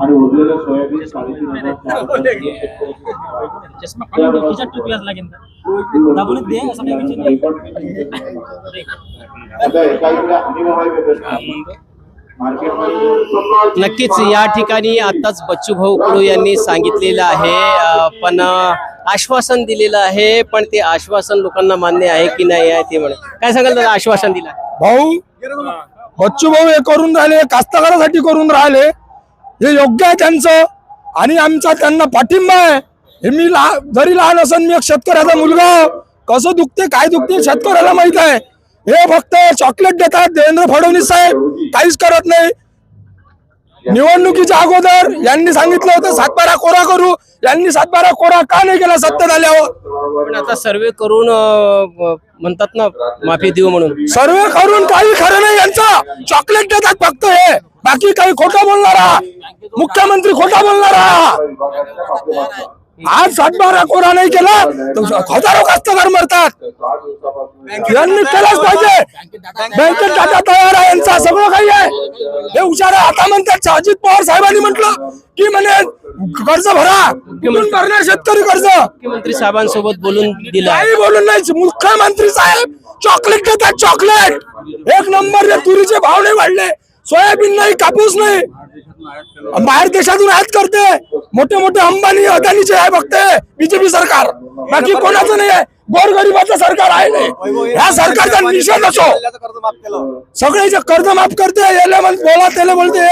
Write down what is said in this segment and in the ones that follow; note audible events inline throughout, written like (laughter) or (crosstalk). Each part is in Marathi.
आणि उरलेलं सोयाबीन (laughs) साडेतीन (laughs) नक्कीच या ठिकाणी आताच बच्चूभाऊ कडू यांनी सांगितलेलं आहे. पण आश्वासन दिलेलं आहे पण ते आश्वासन लोकांना मान्य आहे की नाही आहे ते म्हणे. काय सांगाल आश्वासन दिलं? भाऊ बच्चू भाऊ हे करून राहिले कास्तकारासाठी करून राहिले. हे योग्य आहे त्यांचं. आणि आमचा त्यांना पाठिंबा आहे. हे मी लहा जरी लहान असन मी एक शेतकऱ्याचा मुलगा. कसं दुखते काय दुखते शेतकऱ्याला माहीत आहे. हे फक्त चॉकलेट देतात देवेंद्र फडणवीस साहेब. काहीच करत नाही. निवडणुकीच्या अगोदर यांनी सांगितलं होतं सातबारा कोरा करू. यांनी सातबारा कोरा का नाही केला? सत्तेत आल्यावर. पण आता सर्वे करून अ, म्हणतात ना माफी देऊ म्हणून. सर्वे करून काही खरं नाही यांचं. चॉकलेट देतात फक्त हे. बाकी काही खोटं बोलणारा मुख्यमंत्री खोटा बोलणारा. आज सातबारा कोरा नाही केला हजारो कास्तकार मरतात. यांनी केलाच पाहिजे. बँकेत डाटा तयार आहे यांचा सगळं काही आहे. हे हुशार आहे. आता म्हणतात अजित पवार साहेबांनी म्हटलं की म्हणे कर्ज भरा. कुठून भरणार शेतकरी कर्ज. मुख्यमंत्री साहेबांसोबत बोलून दिलं. काही बोलून नाही मुख्यमंत्री साहेब चॉकलेट देतात चॉकलेट एक नंबर तुरीचे भाव नाही वाढले. सोयाबीन नाही कापूस नाही. बाहेर देशातून आयात करते. मोठे मोठे अंबानी अदानीचे आहे बघते बीजेपी सरकार. बाकी कोणाचं नाही आहे. गोरगरिबाचं सरकार आहे नाही. ह्या सरकारचा निषेध असो. सगळे जे कर्ज माफ करते याला बोला त्याला बोलते.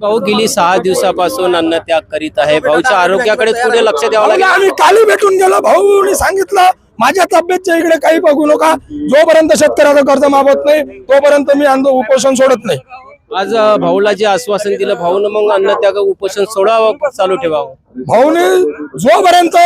भाऊ गेली सहा दिवसापासून अन्नत्याग करीत आहे. भाऊच्या आरोग्याकडे पुढे लक्ष द्यावं लागेल. आम्ही काली भेटून गेलो. भाऊनी सांगितलं माझ्या तब्येतच्या इकडे काही बघू नका. जोपर्यंत शेतकऱ्याचं कर्ज मागत नाही तोपर्यंत मी आंदो उपोषण सोडत नाही. आज भाऊला जे आश्वासन दिलं भाऊनं मग अन्नत्याग उपोषण सोडावं चालू ठेवावं? भाऊने जोपर्यंत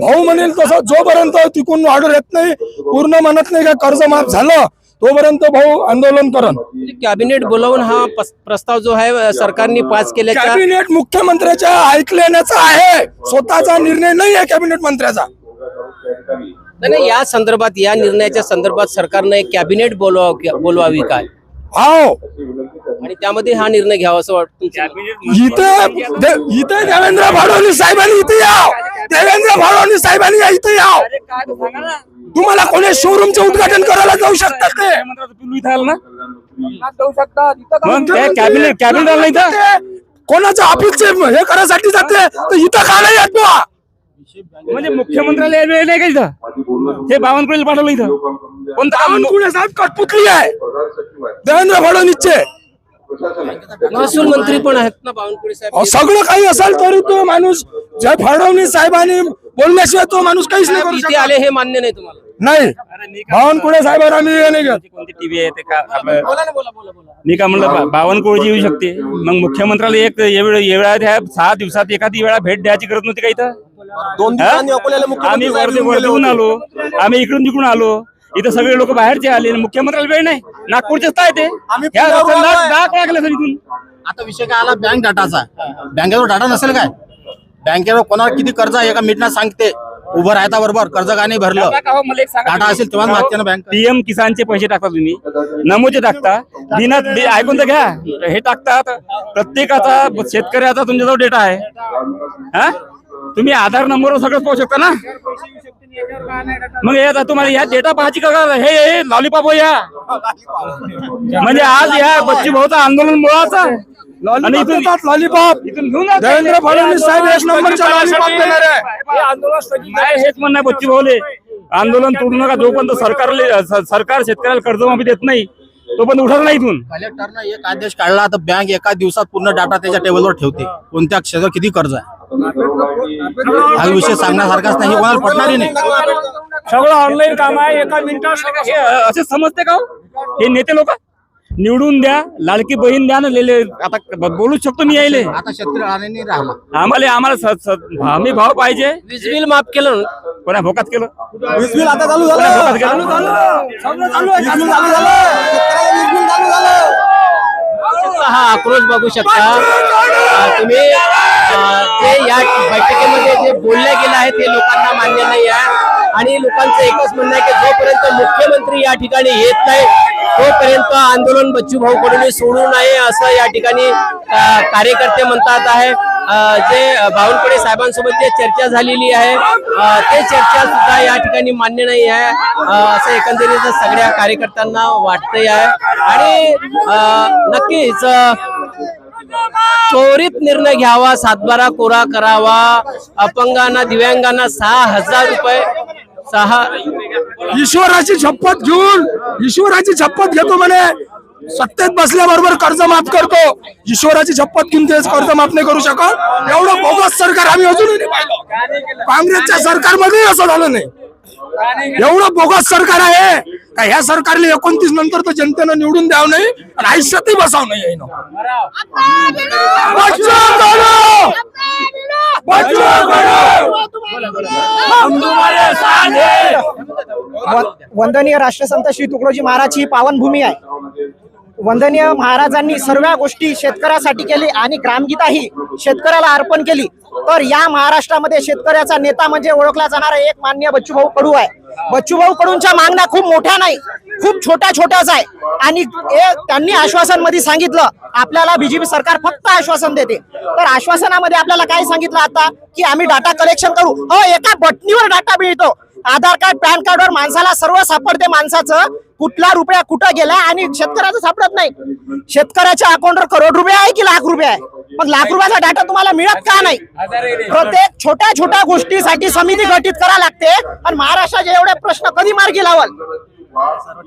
भाऊ म्हणेल तसं जोपर्यंत तिकून ऑर्डर येत नाही पूर्ण म्हणत नाही का कर्ज माफ झालं तोपर्यंत भाऊ आंदोलन करण. म्हणजे कॅबिनेट बोलावून हा प्रस्ताव जो आहे सरकारने पास केल्याच्या कॅबिनेट मुख्यमंत्र्याच्या ऐकल्याचा आहे. स्वतःचा निर्णय नाही आहे कॅबिनेट मंत्र्याचा. नाही, या संदर्भात या निर्णयाच्या संदर्भात सरकारनं एक कॅबिनेट बोलवा बोलवावी काय? हाव आणि त्यामध्ये हा निर्णय घ्यावा असं वाटतं? इथे इथे देवेंद्र फडणवीस साहेबांनी इथे याव. देवेंद्र फडणवीस साहेबांनी या इथे याव. तुम्हाला कोणी शोरूमचे उद्घाटन करायला जाऊ शकतात ते? कॅबिनेट कॅबिनेट कोणाचं ऑफिसचे हे करायसाठी जाते? तर इथं का नाही येत? म्हणजे मुख्यमंत्र्याला वेळ नाही का इथं? हे बावनकुळेला पाठवलं इथं. कोणतं बावनकुळे साहेब? कटपुतली आहे. देवेंद्र फडणवीसचे. महसूल मंत्री पण आहेत ना बावनकुळे साहेब? सगळं काही असेल तरी तो माणूस जय फडणवीस साहेबांनी बोलल्याशिवाय तो माणूस काहीच नाही करू इथे शकत. आले हे मान्य नाही तुम्हाला. नाही. बावनकुळे साहेबांना मी हे नाही घेत. कोणती टीव्ही आहे ते का? आपलं बोला ना बोला बोला बोला मी का म्हणलं बा- बावनकुळेची येऊ शकते. मग मुख्यमंत्र्याला एक एवढं एवढ्या सहा दिवसात एखादी वेळा भेट द्यायची गरज नव्हती का इथं? दोन? दिवसांनी अकोल्याला आम्ही मुख्यमंत्री वर्धे वर्धेहून. आलो. आम्ही इकडून तिकडून आलो. इथं सगळे लोक बाहेरचे आले. आणि मुख्यमंत्र्याला वेळ नाही. नागपूरचेच काय ते. आम्ही ह्या पुण्यावरून रस्त्याला आलोय. डाग लागले सर इथून. आता विषय काय आला? बँक डाटाचा. बँकेवर डाटा नसेल काय? बँकेवर कोणाला किती कर्ज आहे एका मिनिटात सांगते. उभं राहता बरोबर. कर्ज का नाही भरलं मला एक सांगा डाटा असेल तेव्हा मागते ना बँक. पीएम किसानचे पैसे टाकता तुम्ही. नमोचे टाकता. दिनात दि- ऐकून तर घ्या. हे टाकतात. प्रत्येकाचा शेतकऱ्याचा तुमच्याजवळ डेटा आहे. हा? तुम्ही आधार नंबरवर सगळं पाहू शकता ना? मग हे आता तुम्हाला या डेटा पाहायची का? हे लॉलीपॉप या. म्हणजे आज या बच्ची भाऊचं आंदोलन मुळाचा. आणि इथून लॉलीपॉप इथून घेऊन जा. देवेंद्र फडणवीस साहेब एक नंबरचा लॉलीपॉप देणार आहे. नाही हेच म्हणणं आहे बच्ची भाऊले आंदोलन तोडू नका जोपर्यंत सरकारले सरकार शेतकऱ्याला कर्जमाफी देत नाही तोपर्यंत उठत नाही इथून. कलेक्टरनं एक आदेश काढला तर बँक एका दिवसात पूर्ण डाटा त्याच्या टेबलवर ठेवते. कोणत्या क्षेत्रात किती कर्ज आहे? हा विषय सांगण्यासारखाच नाही हे कोणाला पटणारही नाही. सगळं ऑनलाईन काम आहे एका मिनिटात हे असे समजते का हो? हे नेते लोक? निवडून द्या लाडकी बहीण द्या ना लेले आता ब- बोलूच शकतो मी यायले. आता शेतकरी आम्हाला आम्हाला स- स- हमी भाव पाहिजे. वीज बिल माफ केलं? कोणा भोकात केलं? वीज बिल आता चालू कोणा झालं भोकात केलं? वीज बिल चालू झालं. शेतकऱ्याला वीज बिल चालू झालं. हा आक्रोश बघू शकता. तुम्ही जे या बैठकीमध्ये जे बोलले गेलं आहे ते लोकांना मान्य नाही आहे. आणि लोकांचं एकच म्हणणं आहे की जोपर्यंत मुख्यमंत्री या ठिकाणी येत नाही तोपर्यंत आंदोलन बच्चू भाऊ कडून सोडू नये असं या ठिकाणी कार्यकर्ते म्हणतात आहे. जे बावनकुळे साहेबांसोबत जे चर्चा झालेली आहे ते चर्चा सुद्धा या ठिकाणी मान्य नाही आहे. असं एकंदरीत सगळ्या कार्यकर्त्यांना वाटतंय आहे. आणि नक्कीच त्वरित निर्णय घ्यावा सातबारा कोरा करावा. अपंगांना दिव्यांगांना सहा हजार रुपये सहा ईश्वराची शपथ घेऊन ईश्वराची शपथ घेतो म्हणे. सत्तेत बसल्याबरोबर कर्ज माफ करतो. ईश्वराची शपथ घेऊन तेच कर्ज माफ नाही करू शकत. एवढं बोगस सरकार आम्ही अजूनही पाहिलं. काँग्रेसच्या सरकारमध्येही असं झालं नाही. एवढं बोगस सरकार आहे. का ह्या सरकारने एकोणतीस नंतर तर जनतेनं निवडून द्यावं नाही आणि आयुष्यातही बसावं नाही वंदनीय राष्ट्रसंत श्री तुकडोजी महाराज ही पावनभूमी आहे. वंदनीय महाराजांनी सर्व गोष्टी शेतकऱ्यासाठी केली आणि ग्रामगीता ही शेतकऱ्याला अर्पण केली. तर या महाराष्ट्रामध्ये शेतकऱ्याचा नेता म्हणजे ओळखला जाणारा एक मान्य बच्चूभाऊ कडू आहे. बच्चूभाऊ कडूंच्या मागण्या खूप मोठ्या नाही खूप छोट्या छोट्याच आहे. आणि त्यांनी आश्वासनमध्ये सांगितलं आपल्याला बीजेपी सरकार फक्त आश्वासन देते. तर आश्वासनामध्ये आपल्याला काय सांगितलं आता की आम्ही डाटा कलेक्शन करू. हो एका बटणीवर डाटा मिळतो. आधार कार्ड पॅन कार्डवर माणसाला सर्व सापडते माणसाचं. कुठला रुपया कुठं गेला आणि शेतकऱ्याचं सापडत नाही. शेतकऱ्याच्या अकाउंटवर करोड रुपये आहे की लाख रुपये आहे? मग लाख रुपयाचा डाटा तुम्हाला मिळत का नाही? प्रत्येक छोट्या छोट्या गोष्टीसाठी समिती गठीत करा लागते. आणि महाराष्ट्राचे एवढे प्रश्न कधी मार्गी लावल?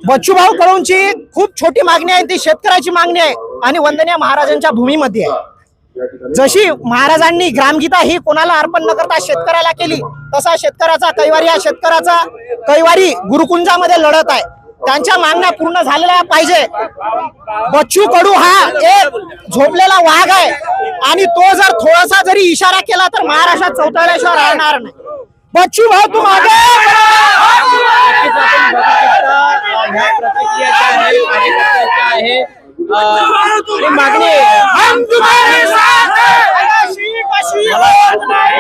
बच्चूभाऊ कडूंची खूप छोटी मागणी आहे ती शेतकऱ्याची मागणी आहे आणि वंदनीय महाराजांच्या भूमीमध्ये आहे. जशी महाराजांनी ग्रामगीता ही कोणाला अर्पण न करता शेतकऱ्याला केली तसा शेतकऱ्याचा कैवारी हा शेतकऱ्याचा कैवारी गुरुकुंजामध्ये लढत आहे. त्यांच्या मागण्या पूर्ण झालेल्या पाहिजे. बच्चू कडू हा एक झोपलेला वाघ आहे आणि तो जर थोडासा जरी इशारा केला तर महाराष्ट्रात चौथळल्याशिवाय राहणार नाही. बच्चू भाऊ तू मागे मागणी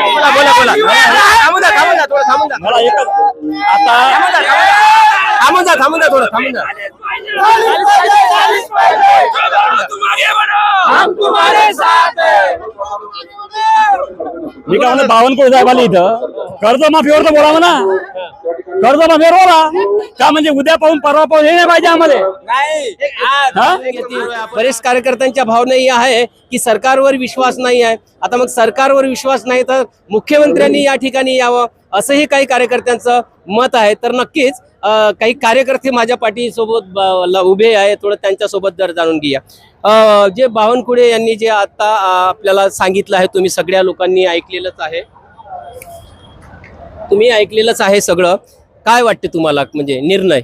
बोला बोला बोला. थांबून जा थांबून जा थोडं थांबून जा. मला एकच आता थांबून जा थांबून जा. थोडं थांबून जा. मी काय म्हणतो बावनकुळे साहेब आले इथं. कर्जमाफीवर तर बोलावं ना. कर्जमाफीवर बोला. का म्हणजे उद्या पाहून परवा पाहून हे नाही पाहिजे आम्हाला? बरेच कार्यकर्त्यांच्या भावना ही आहे की सरकारवर विश्वास नाही आहे. आता मग सरकारवर विश्वास नाही तर मुख्यमंत्र्यांनी या ठिकाणी यावं असंही काही कार्यकर्त्यांचं मत आहे. तर नक्कीच काही कार्यकर्ते माझ्या पाठीसोबत उभे आहे थोडं त्यांच्यासोबत जर जाणून घेऊया. जे बावनकुळे यांनी जे आता आपल्याला सांगितलं आहे तुम्ही सगळ्या लोकांनी ऐकलेलंच आहे. तुम्ही ऐकलेलंच आहे सगळं. काय वाटते तुम्हाला? म्हणजे निर्णय?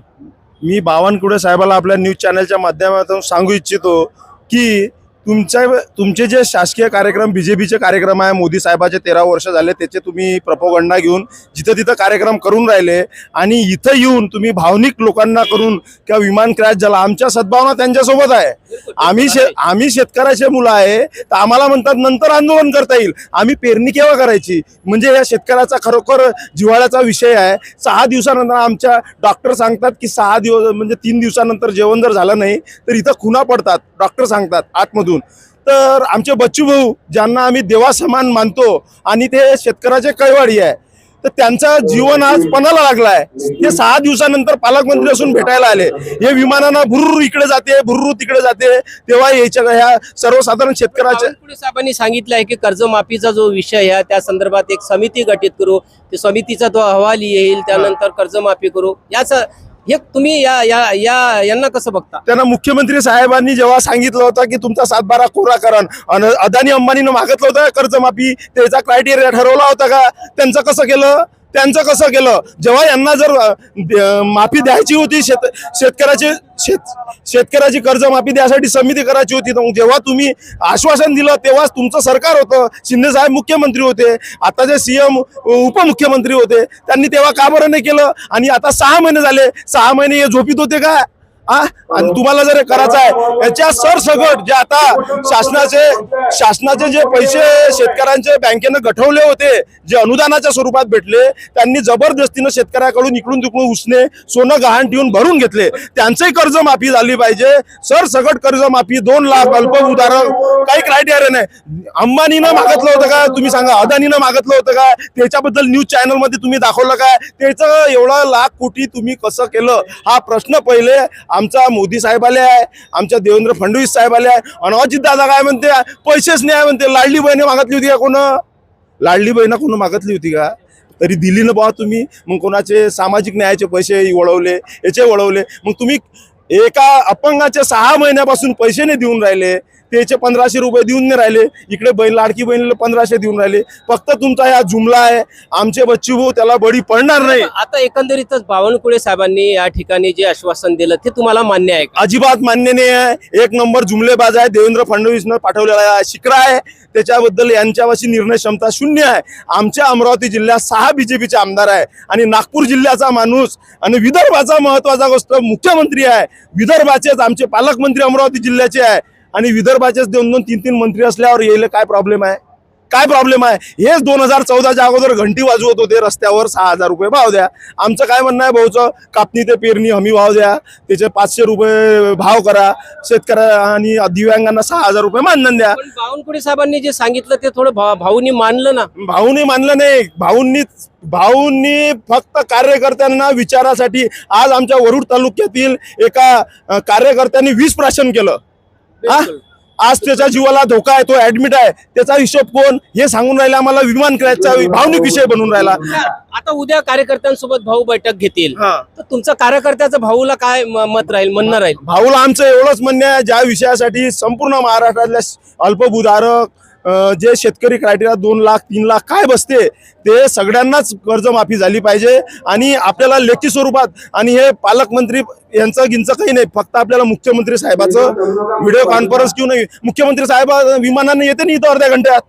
मी बावनकुळे साहेबाला आपल्या न्यूज चॅनलच्या माध्यमातून सांगू इच्छितो की तुमच्या तुमचे जे शासकीय कार्यक्रम बीजेपीचे कार्यक्रम आहे मोदी साहेबाचे तेरा वर्ष झाले त्याचे तुम्ही प्रपोगंडा घेऊन जिथं तिथं कार्यक्रम करून राहिले आणि इथं येऊन तुम्ही भावनिक लोकांना करून किंवा विमान क्रॅश झाला आमच्या सद्भावना त्यांच्यासोबत आहे. आम्ही शे आम्ही शेतकऱ्याचे मुलं आहे तर आम्हाला म्हणतात नंतर आंदोलन करता येईल. आम्ही पेरणी केव्हा करायची? म्हणजे या शेतकऱ्याचा खरोखर जिव्हाळ्याचा विषय आहे. सहा दिवसानंतर आमच्या डॉक्टर सांगतात की सहा दिवस म्हणजे तीन दिवसानंतर जेवण जर झालं नाही तर इथं खुना पडतात. डॉक्टर सांगतात आतमधून. तर आमचे बच्चू भाऊ ज्यांना आम्ही देवासमान मानतो आणि ते शेतकऱ्याचे कैवाडी आहे तर त्यांचा जीवन आज पणाला लागलाय. ते सहा दिवसानंतर पालकमंत्री असून भेटायला आले. हे विमानानं भुर्र इकडे जाते भुर्रू तिकडे जाते. तेव्हा याच्या ह्या सर्वसाधारण शेतकऱ्याच्या साहेबांनी सांगितलं आहे की कर्जमाफीचा जो विषय आहे त्या संदर्भात एक समिती गठीत करू. ते समितीचा तो अहवाल येईल त्यानंतर कर्जमाफी करू. याचा हे तुम्ही या या या यांना कसं बघता? त्यांना मुख्यमंत्री साहेबांनी जेव्हा सांगितलं होतं की तुमचा सातबारा कोरा करण अदानी अंबानीनं मागितलं होतं कर्जमाफी त्याचा क्रायटेरिया ठरवला होता का? त्यांचं कसं केलं? त्यांचं कसं केलं? जेव्हा यांना जर माफी द्यायची होती शेत शेतकऱ्याचे शेत शेतकऱ्याची कर्जमाफी द्यासाठी समिती करायची होती तर मग जेव्हा तुम्ही आश्वासन दिलं तेव्हाच तुमचं सरकार होतं. शिंदे साहेब मुख्यमंत्री होते. आता जे सीएम उपमुख्यमंत्री होते त्यांनी तेव्हा का बरं नाही केलं? आणि आता सहा महिने झाले. सहा महिने हे झोपीत होते का? आणि तुम्हाला जर करायचं आहे याच्या सरसगट जे आता शासनाचे शासनाचे जे पैसे शेतकऱ्यांचे बँकेनं गठवले होते जे अनुदानाच्या स्वरूपात भेटले त्यांनी जबरदस्तीनं शेतकऱ्याकडून इकडून तिकडून उसने सोनं गहाण ठेवून भरून घेतले. त्यांचंही कर्ज माफी झाली पाहिजे. सरसगट कर्ज माफी दोन लाख अल्प उदाहरण काही क्रायटेरिया नाही. अंबानीनं मागितलं होतं का? तुम्ही सांगा. अदानीनं मागितलं होतं का? त्याच्याबद्दल न्यूज चॅनलमध्ये तुम्ही दाखवलं काय? त्याचं एवढं लाख कोटी तुम्ही कसं केलं? हा प्रश्न पहिले. आमचा मोदी साहेब आले आहे आमच्या देवेंद्र फडणवीस साहेब आले आहे आणि अजित दादा काय म्हणते पैसेच नाही आहे म्हणते. लाडली बहिणी मागतली होती का कोण? लाडली बहिणा कोण मागतली होती का? तरी दिली ना बा तुम्ही. मग कोणाचे सामाजिक न्यायाचे पैसे वळवले याचे वळवले. मग तुम्ही एका अपंगाच्या सहा महिन्यापासून पैसे नाही देऊन राहिले. त्याचे पंधराशे रुपये देऊन नाही राहिले. इकडे बहीण लाडकी बहिणीला पंधराशे देऊन राहिले. फक्त तुमचा हा जुमला आहे. आमचे बच्चू भाऊ त्याला बळी पडणार नाही. आता एकंदरीतच बावनकुळे साहेबांनी या ठिकाणी जे आश्वासन दिलं ते तुम्हाला मान्य आहे का? अजिबात मान्य नाही आहे. एक नंबर जुमलेबाज आहे. देवेंद्र फडणवीसनं पाठवलेला आहे शिक्रा आहे. त्याच्याबद्दल यांच्यापाशी निर्णय क्षमता शून्य आहे. आमच्या अमरावती जिल्ह्यात सहा बीजेपीचे आमदार आहे. आणि नागपूर जिल्ह्याचा माणूस आणि विदर्भाचा महत्त्वाचा गोष्ट मुख्यमंत्री आहे. विदर्भाचेच आमचे पालकमंत्री अमरावती जिल्ह्याचे आहे. आणि विदर्भाचेच दोन दोन तीन तीन मंत्री असल्यावर येईल काय प्रॉब्लेम आहे? काय प्रॉब्लेम आहे? हेच दोन हजार चौदाच्या अगोदर घंटी वाजवत होते रस्त्यावर सहा हजार रुपये. भाव द्या. आमचं काय म्हणणं आहे भाऊचं? कापणी ते पेरणी हमी भाव द्या. त्याचे पाचशे रुपये भाव करा. शेतकऱ्या आणि दिव्यांगांना सहा हजार रुपये मानधन द्या. पण बावनकुळे साहेबांनी जे सांगितलं ते थोडं भा- भाऊनी मानलं ना. भाऊनी मानलं नाही. भाऊंनी भाऊंनी फक्त कार्यकर्त्यांना विचारासाठी आज आमच्या वरुड तालुक्यातील एका कार्यकर्त्यांनी वीस प्राशन केलं? आज त्याच्या जीवाला धोका आहे तो ऍडमिट आहे. त्याचा हिशोब कोण? हे सांगून राहिला आम्हाला विमान क्रॅशचा भावनिक विषय बनून राहिला. आता उद्या कार्यकर्त्यांसोबत भाऊ बैठक घेतील. हा. तर तुमचं कार्यकर्त्याचं भाऊला काय मत राहील म्हणणं राहील? भाऊला आमचं एवढंच म्हणणं आहे ज्या विषयासाठी संपूर्ण महाराष्ट्रातल्या अल्पभूधारक जे शेतकरी क्रायटेरिया दोन लाख तीन लाख काय बसते ते सगळ्यांनाच कर्जमाफी झाली पाहिजे आणि आपल्याला लेखी स्वरूपात आणि हे पालकमंत्री यांचं गिंचं काही नाही फक्त आपल्याला मुख्यमंत्री साहेबाचं व्हिडिओ कॉन्फरन्स घेऊन मुख्यमंत्री साहेब विमानाने येते ना इथं अर्ध्या घंट्यात?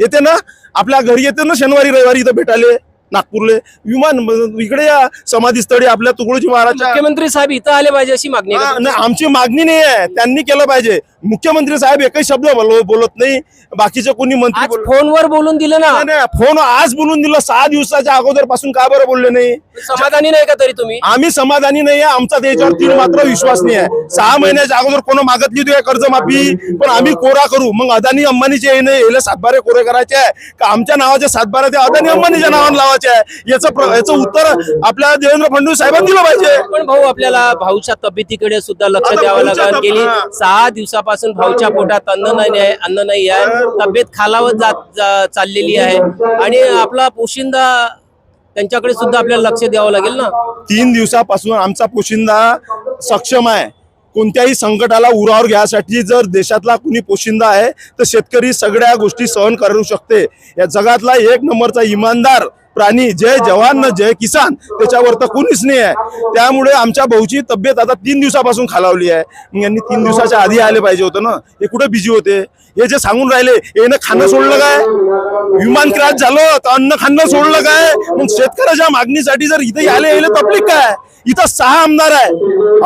येते ना? आपल्या घरी येते ना शनिवारी रविवारी इथं भेटायले? नागपूरले. विमान इकडे या समाधीस्थळी आपल्या तुकडोजी महाराजच्या मुख्यमंत्री साहेब इथं आले पाहिजे अशी मागणी नाही, आमची मागणी नाही आहे. त्यांनी केलं पाहिजे. मुख्यमंत्री साहेब एकही शब्द बोल- बोलत नाही. बाकीचे कोणी मंत्री फोनवर बोलून दिलं ना. नाही, नाही, फोन आज बोलून दिलं. सहा दिवसाच्या अगोदरपासून का बरं बोलले नाही? समाधानी नाही का तरी तुम्ही? आम्ही समाधानी नाही आहे. आमचा त्याच्यावर तीन मात्र विश्वास नाही आहे. सहा महिन्याच्या अगोदर कोण मागतली होती कर्जमाफी? पण आम्ही कोरा करू. मग अदानी अंबानीचे याला सातबारे कोरे करायचे आहे. का आमच्या नावाचे सातबारे ते अदानी अंबानीच्या नावाने लावायचे आहे? याचं याचं उत्तर आपल्या देवेंद्र फडणवीस साहेबांनी दिलं पाहिजे. पण भाऊ आपल्याला भाऊच्या तब्येतीकडे सुद्धा लक्ष द्यावं लागेल. गेली. सहा दिवसापासून भाऊच्या पोटात अन्न नाही आहे अन्न नाही आहे. तब्येत खालावत जात चाललेली आहे. आणि आपला पोशिंदा त्यांच्याकडे सुद्धा आपल्याला लक्ष द्यावं लागेल ना? तीन दिवसापासून आमचा पोशिंदा सक्षम आहे. कोणत्याही संकटाला उरावर घ्यासाठी जर देशातला कुणी पोशिंदा आहे तर शेतकरी सगळ्या गोष्टी सहन करू शकते. या जगातला एक नंबरचा इमानदार प्राणी जय जवान न जय किसान त्याच्यावर तर कोणीच नाही आहे. त्यामुळे आमच्या भाऊची तब्येत आता तीन दिवसापासून खालावली आहे. मग यांनी तीन दिवसाच्या आधी आले पाहिजे होतं ना. हे कुठे बिझी होते? हे जे सांगून राहिले यानं खाणं सोडलं काय? विमान क्रॅश झालं तर अन्न खाणं सोडलं काय? मग शेतकऱ्याच्या मागणीसाठी जर इथे आले यायला तकलीफ काय? इथं सहा आमदार आहे.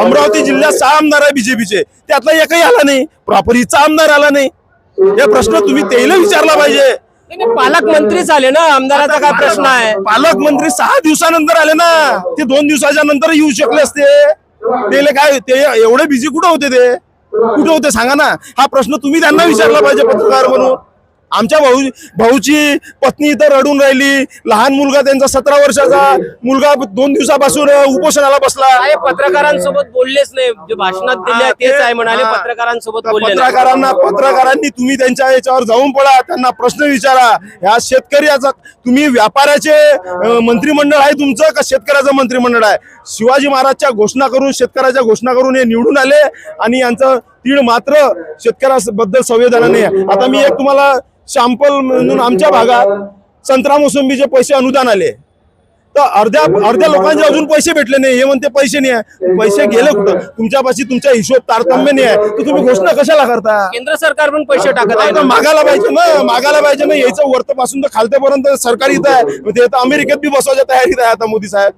अमरावती जिल्ह्यात सहा आमदार आहे बीजेपीचे त्यातला एकही आला नाही. प्रॉपर इथचा आमदार आला नाही. हे प्रश्न तुम्ही तेला विचारला पाहिजे. पालकमंत्रीच आले ना आमदाराचा काय प्रश्न आहे? पालकमंत्री सहा दिवसानंतर आले ना ते दोन दिवसाच्या नंतर येऊ शकले असते. तेले काय ते एवढे बिझी कुठं होते ते? कुठे होते सांगा ना. हा प्रश्न तुम्ही त्यांना विचारला पाहिजे पत्रकार म्हणून. आमच्या भाऊ भाऊची पत्नी इथं रडून राहिली. लहान मुलगा त्यांचा सतरा वर्षाचा मुलगा दोन दिवसापासून उपोषणाला बसला. पत्रकारांसोबत बोललेच नाही. जे भाषणात दिले तेच आहे म्हणाले. पत्रकारांसोबत तर बोलले. पत्रकारांना पत्रकारांनी तुम्ही त्यांच्या याच्यावर जाऊन पडा त्यांना प्रश्न विचारा. ह्या शेतकऱ्याचा तुम्ही व्यापाऱ्याचे मंत्रिमंडळ आहे तुमचं का शेतकऱ्याचं मंत्रिमंडळ आहे? शिवाजी महाराजच्या घोषणा करून शेतकऱ्याच्या घोषणा करून हे निवडून आले आणि यांचं तीळ मात्र शेतकऱ्याबद्दल संवेदना नाही आहे. आता मी एक तुम्हाला शॅम्पल म्हणून आमच्या भागात संत्रा मोसंबीचे पैसे अनुदान आले. तर अर्ध्या अर्ध्या लोकांचे अजून पैसे भेटले नाही. हे म्हणते पैसे नाही आहे. पैसे गेले कुठं तुमच्यापाशी तुमचा हिशोब तारतम्य नाही आहे. तर तुम्ही घोषणा कशाला करता? केंद्र सरकार पण पैसे टाकत आहे. ना. मागायला पाहिजे ना. मागायला पाहिजे ना. याचं वरतपासून तर खालत्यापर्यंत सरकारी इथं आहे. ते आता अमेरिकेत बी बसवायच्या तयारीत आहे आता मोदी साहेब.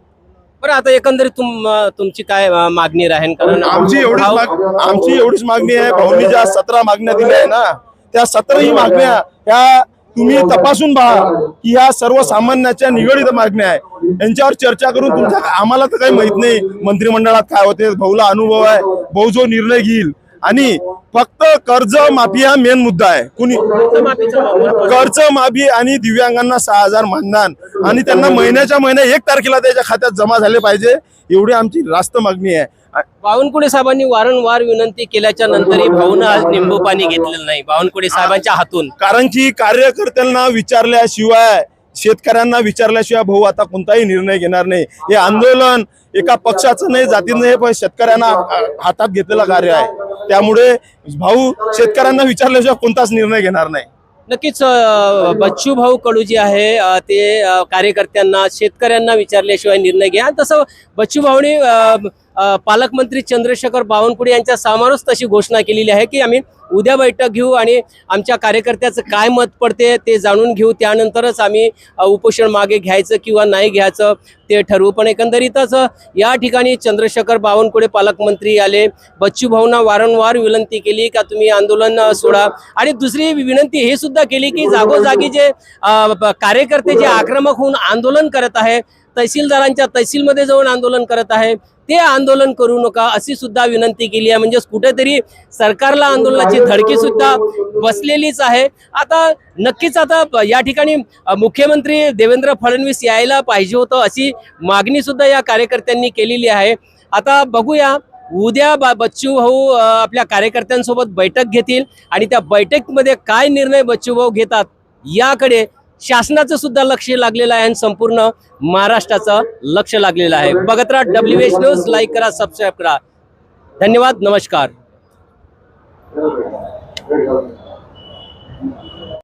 बरं आता एकंदरीत तुम तुमची काय मागणी राहील? कारण आमची एवढीच माग- आमची एवढीच मागणी आहे. भाऊनी ज्या सतरा मागण्या दिल्या आहे ना त्या सतराही मागण्या ह्या तुम्ही तपासून पहा की ह्या सर्वसामान्याच्या निगडीत मागण्या आहे यांच्यावर चर्चा करून तुमच्या आम्हाला तर काही माहीत नाही. मंत्रिमंडळात काय होते भाऊला अनुभव आहे. भाऊ जो निर्णय घेईल आणि फक्त कर्ज माफी हा मेन मुद्दा आहे. कुणी कर्ज माफी आणि दिव्यांगांना सहा हजार मानधन आणि त्यांना महिन्याच्या महिन्या एक तारखेला त्याच्या खात्यात जमा झाले पाहिजे एवढी आमची रास्त मागणी आहे. बावनकुळे साहेबांनी वारंवार विनंती केल्याच्या नंतरही भाऊनं आज निंबू पाणी घेतलेलं नाही. बावनकुळे साहेबांच्या हातून. कारण की कार्यकर्त्यांना विचारल्याशिवाय शेतकऱ्यांना विचारल्याशिवाय भाऊ आता कोणताही निर्णय घेणार नाही. हे आंदोलन एका पक्षाचं नाही जातीचं नाही पण शेतकऱ्यांना हातात घेतलेलं कार्य आहे. त्यामुळे भाऊ शेतकऱ्यांना विचारल्याशिवाय कोणताच निर्णय घेणार नाही. नक्कीच बच्चू भाऊ कडू जे आहे ते कार्यकर्त्यांना शेतकऱ्यांना विचारल्याशिवाय निर्णय घ्या. तसं बच्चू भाऊने पालकमंत्री चंद्रशेखर बावनकुळे यांच्या समोरच तशी घोषणा केलेली आहे की आम्ही उद्या बैठक घेऊ आणि आमच्या कार्यकर्त्याचं काय मत पडते ते जाणून घेऊ. त्यानंतरच आम्ही उपोषण मागे घ्यायचं किंवा नाही घ्यायचं ते ठरवू. पण एकंदरीतच या ठिकाणी चंद्रशेखर बावनकुळे पालकमंत्री आले. बच्चू भाऊंना वारंवार विनंती केली का तुम्ही आंदोलन सोडा. आणि दुसरी विनंती हे सुद्धा केली की जागोजागी जे कार्यकर्ते जे आक्रमक होऊन आंदोलन करत आहे तहसीलदारांच्या तहसीलमध्ये जाऊन आंदोलन करत आहे. ते आंदोलन करू नका अशी सुद्धा विनंती केली आहे. म्हणजेच कुठेतरी सरकारला आंदोलनाची धडकी सुद्धा बसलेलीच आहे. आता नक्कीच आता या ठिकाणी मुख्यमंत्री देवेंद्र फडणवीस यायला पाहिजे होतं अशी मागणी सुद्धा या कार्यकर्त्यांनी केलेली आहे. आता बघूया उद्या बा बच्चू भाऊ आपल्या कार्यकर्त्यांसोबत बैठक घेतील आणि त्या बैठकीमध्ये काय निर्णय बच्चू भाऊ घेतात याकडे शासनाचं सुद्धा लक्ष लागलेलं आहे आणि संपूर्ण महाराष्ट्राचं लक्ष लागलेलं आहे. बघत राहा डब्ल्यू एच न्यूज लाईक करा सबस्क्राईब करा. धन्यवाद नमस्कार.